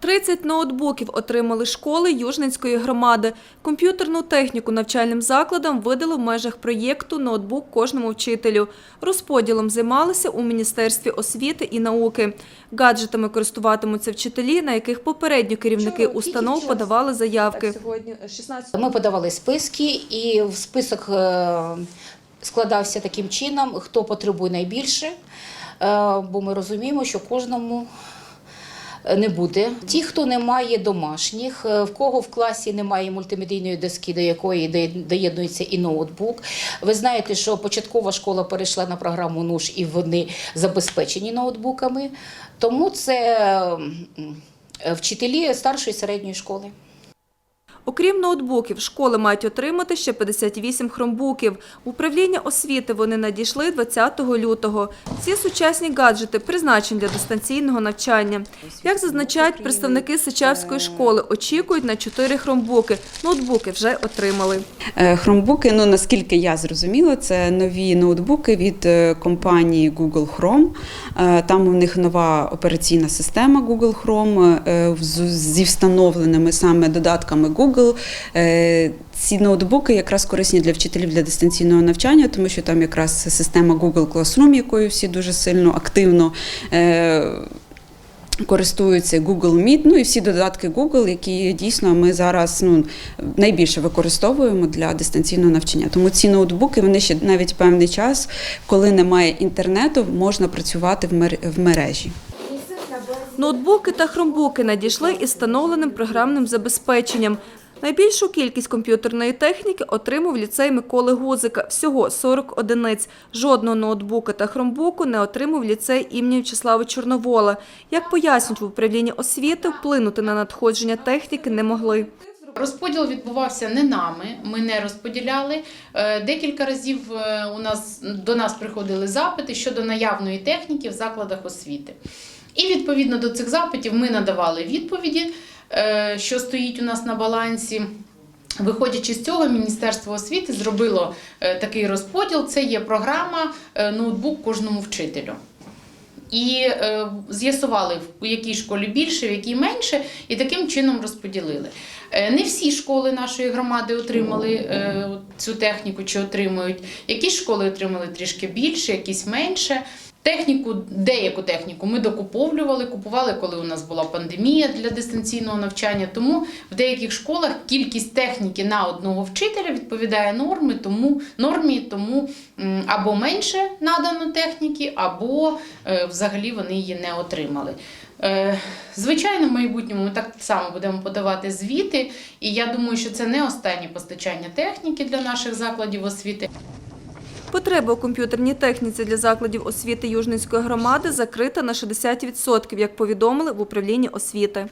30 ноутбуків отримали школи Южненської громади. Комп'ютерну техніку навчальним закладам видали в межах проєкту «Ноутбук кожному вчителю». Розподілом займалися у Міністерстві освіти і науки. Гаджетами користуватимуться вчителі, на яких попередньо керівники установ подавали заявки. Сьогодні 16 Ми подавали списки, і в список е, складався таким чином, хто потребує найбільше, е, бо ми розуміємо, що кожному е, не буде. Ті, хто не має домашніх, е, в кого в класі немає мультимедійної доски, до якої доє- доєднується і ноутбук. Ви знаєте, що початкова школа перейшла на програму НУШ і вони забезпечені ноутбуками. Тому це е, вчителі старшої середньої школи. Окрім ноутбуків, школи мають отримати ще 58 хромбуків. Управління освіти вони надійшли 20 лютого. Ці сучасні гаджети призначені для дистанційного навчання. Як зазначають представники Сичавської школи, очікують на 4 хромбуки. Ноутбуки вже отримали. Е, Хромбуки, ну наскільки я зрозуміла, це нові ноутбуки від е, компанії Google Chrome. Е, Там у них нова операційна система Google Chrome зі встановленими саме додатками Google. Е, Ці ноутбуки якраз корисні для вчителів для дистанційного навчання, тому що там якраз система Google Classroom, якою всі дуже сильно активно. е, Користуються Google Meet, ну і всі додатки Google, які дійсно ми зараз ну, найбільше використовуємо для дистанційного навчання. Тому ці ноутбуки вони ще навіть певний час, коли немає інтернету, можна працювати в мережі. Ноутбуки та хромбуки надійшли із встановленим програмним забезпеченням. Найбільшу кількість комп'ютерної техніки отримав ліцей Миколи Гузика – всього 40 одиниць. Жодного ноутбука та хромбуку не отримав ліцей імені В'ячеслава Чорновола. Як пояснюють в управлінні освіти, вплинути на надходження техніки не могли. Розподіл відбувався не нами, ми не розподіляли. Е, Декілька разів е, у нас до нас приходили запити щодо наявної техніки в закладах освіти. І відповідно до цих запитів ми надавали відповіді, що стоїть у нас на балансі. Виходячи з цього, Міністерство освіти зробило е, такий розподіл. Це є програма е, ноутбук кожному вчителю. І е, з'ясували, в якій школі більше, в якій менше, і таким чином розподілили. Е, Не всі школи нашої громади отримали е, цю техніку чи отримують. Якісь школи отримали трішки більше, якісь менше. Техніку, деяку техніку ми докуповлювали, купували, коли у нас була пандемія для дистанційного навчання. Тому в деяких школах кількість техніки на одного вчителя відповідає норми, тому нормі, тому або менше надано техніки, або е, взагалі вони її не отримали. Е, Звичайно, в майбутньому ми так само будемо подавати звіти, і я думаю, що це не останнє постачання техніки для наших закладів освіти. Потреба у комп'ютерній техніці для закладів освіти Южницької громади закрита на 60%, як повідомили в управлінні освіти.